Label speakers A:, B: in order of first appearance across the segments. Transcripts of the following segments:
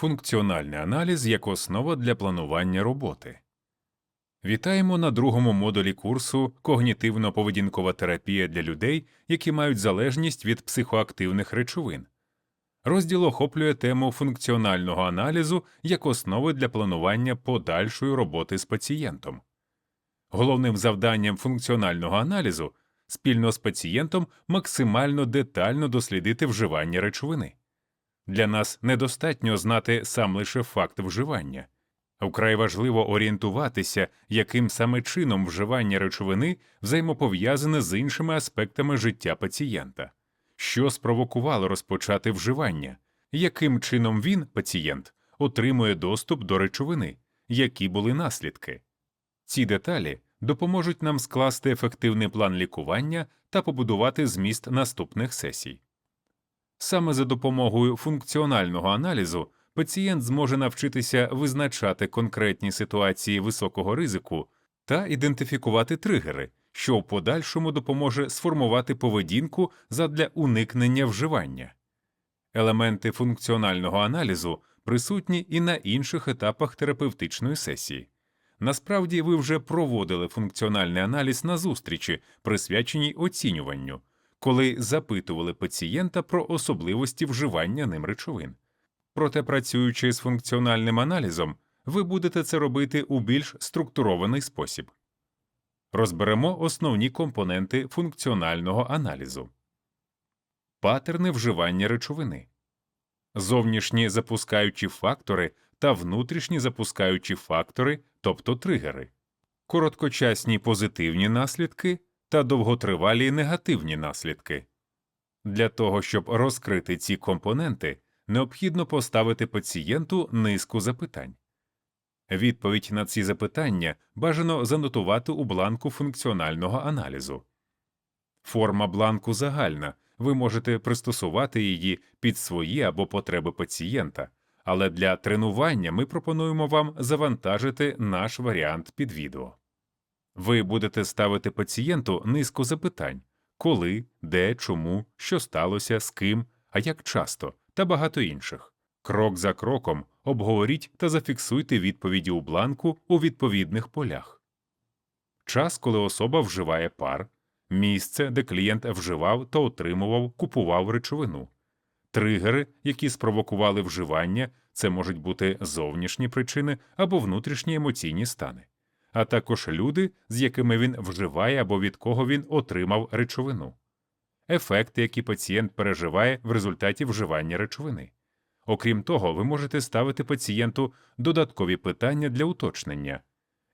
A: Функціональний аналіз як основа для планування роботи. Вітаємо на другому модулі курсу Когнітивно-поведінкова терапія для людей, які мають залежність від психоактивних речовин. Розділ охоплює тему функціонального аналізу як основи для планування подальшої роботи з пацієнтом. Головним завданням функціонального аналізу спільно з пацієнтом максимально детально дослідити вживання речовини. Для нас недостатньо знати сам лише факт вживання. Вкрай важливо орієнтуватися, яким саме чином вживання речовини взаємопов'язане з іншими аспектами життя пацієнта, що спровокувало розпочати вживання, яким чином він, пацієнт, отримує доступ до речовини, які були наслідки. Ці деталі допоможуть нам скласти ефективний план лікування та побудувати зміст наступних сесій. Саме за допомогою функціонального аналізу пацієнт зможе навчитися визначати конкретні ситуації високого ризику та ідентифікувати тригери, що в подальшому допоможе сформувати поведінку задля уникнення вживання. Елементи функціонального аналізу присутні і на інших етапах терапевтичної сесії. Насправді ви вже проводили функціональний аналіз на зустрічі, присвяченій оцінюванню, коли запитували пацієнта про особливості вживання ним речовин. Проте, працюючи з функціональним аналізом, ви будете це робити у більш структурований спосіб. Розберемо основні компоненти функціонального аналізу. Патерни вживання речовини, зовнішні запускаючі фактори та внутрішні запускаючі фактори, тобто тригери, короткочасні позитивні наслідки та довготривалі негативні наслідки. Для того, щоб розкрити ці компоненти, необхідно поставити пацієнту низку запитань. Відповідь на ці запитання бажано занотувати у бланку функціонального аналізу. Форма бланку загальна, ви можете пристосувати її під свої або потреби пацієнта, але для тренування ми пропонуємо вам завантажити наш варіант під відео. Ви будете ставити пацієнту низку запитань коли, де, чому, що сталося, з ким, а як часто та багато інших. Крок за кроком обговоріть та зафіксуйте відповіді у бланку у відповідних полях. Час, коли особа вживає пар, місце, де клієнт вживав та отримував, купував речовину, тригери, які спровокували вживання, це можуть бути зовнішні причини або внутрішні емоційні стани, а також люди, з якими він вживає або від кого він отримав речовину ефекти, які пацієнт переживає в результаті вживання речовини. Окрім того, ви можете ставити пацієнту додаткові питання для уточнення,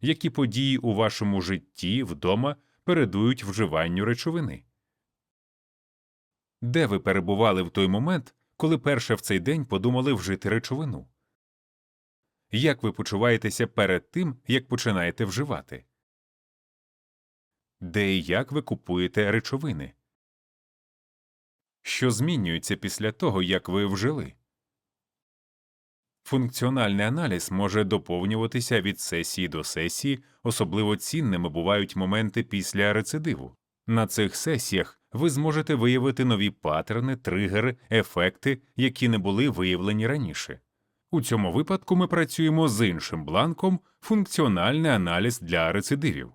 A: які події у вашому житті вдома передують вживанню речовини. Де ви перебували в той момент, коли перше в цей день подумали вжити речовину? Як ви почуваєтеся перед тим, як починаєте вживати? Де і як ви купуєте речовини? що змінюється після того, як ви вжили. Функціональний аналіз може доповнюватися від сесії до сесії, особливо цінними бувають моменти після рецидиву. На цих сесіях ви зможете виявити нові паттерни, тригери, ефекти, які не були виявлені раніше. У цьому випадку ми працюємо з іншим бланком функціональний аналіз для рецидивів.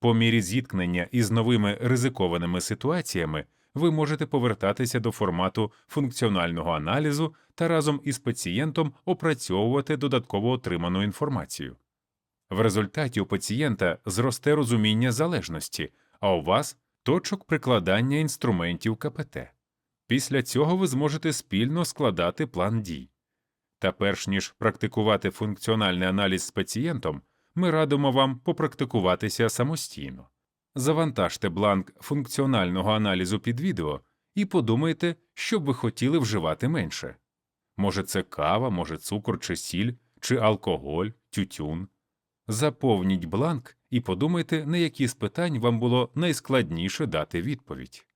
A: По мірі зіткнення із новими ризикованими ситуаціями ви можете повертатися до формату функціонального аналізу та разом із пацієнтом опрацьовувати додатково отриману інформацію. В результаті у пацієнта зросте розуміння залежності, а у вас точок прикладання інструментів КПТ. Після цього ви зможете спільно складати план дій. Та перш ніж практикувати функціональний аналіз з пацієнтом, ми радимо вам попрактикуватися самостійно. Завантажте бланк функціонального аналізу під відео і подумайте, що б ви хотіли вживати менше. Може, це кава, може, цукор чи сіль, чи алкоголь, тютюн. Заповніть бланк і подумайте, на які з питань вам було найскладніше дати відповідь.